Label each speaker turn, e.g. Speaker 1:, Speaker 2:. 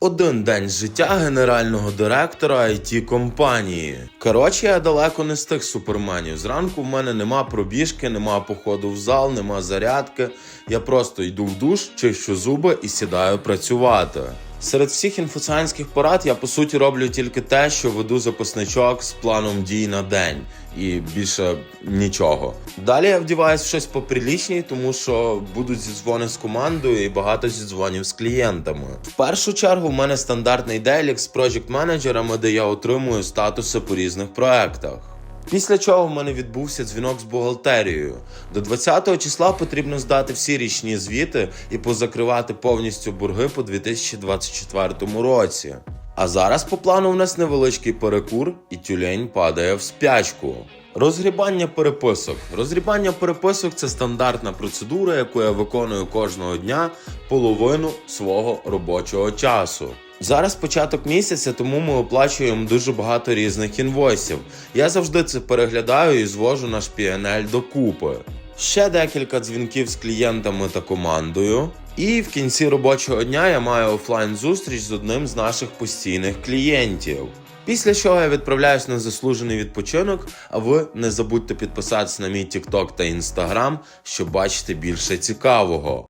Speaker 1: Один день життя генерального директора it компанії. Коротше, я далеко не з тих суперменів. Зранку в мене нема пробіжки, нема походу в зал, нема зарядки. Я просто йду в душ, чищу зуби і сідаю працювати. Серед всіх інфоціанських порад я по суті роблю тільки те, що веду записничок з планом дій на день, і більше нічого. Далі я вдіваюсь в щось поприлічні, тому що будуть зідзвони з командою і багато зідзвонів з клієнтами. В першу чергу в мене стандартний делік з проджект менеджерами, де я отримую статуси по різних проектах. Після чого в мене відбувся дзвінок з бухгалтерією. До 20-го числа потрібно здати всі річні звіти і позакривати повністю борги по 2024 році. А зараз по плану у нас невеличкий перекур, і тюлень падає в спячку. Розгрібання переписок. Розгрібання переписок це стандартна процедура, яку я виконую кожного дня половину свого робочого часу. Зараз початок місяця, тому ми оплачуємо дуже багато різних інвойсів. Я завжди це переглядаю і звожу наш PNL докупи. Ще декілька дзвінків з клієнтами та командою. І в кінці робочого дня я маю офлайн зустріч з одним з наших постійних клієнтів. Після чого я відправляюсь на заслужений відпочинок, а ви не забудьте підписатися на мій TikTok та Instagram, щоб бачити більше цікавого.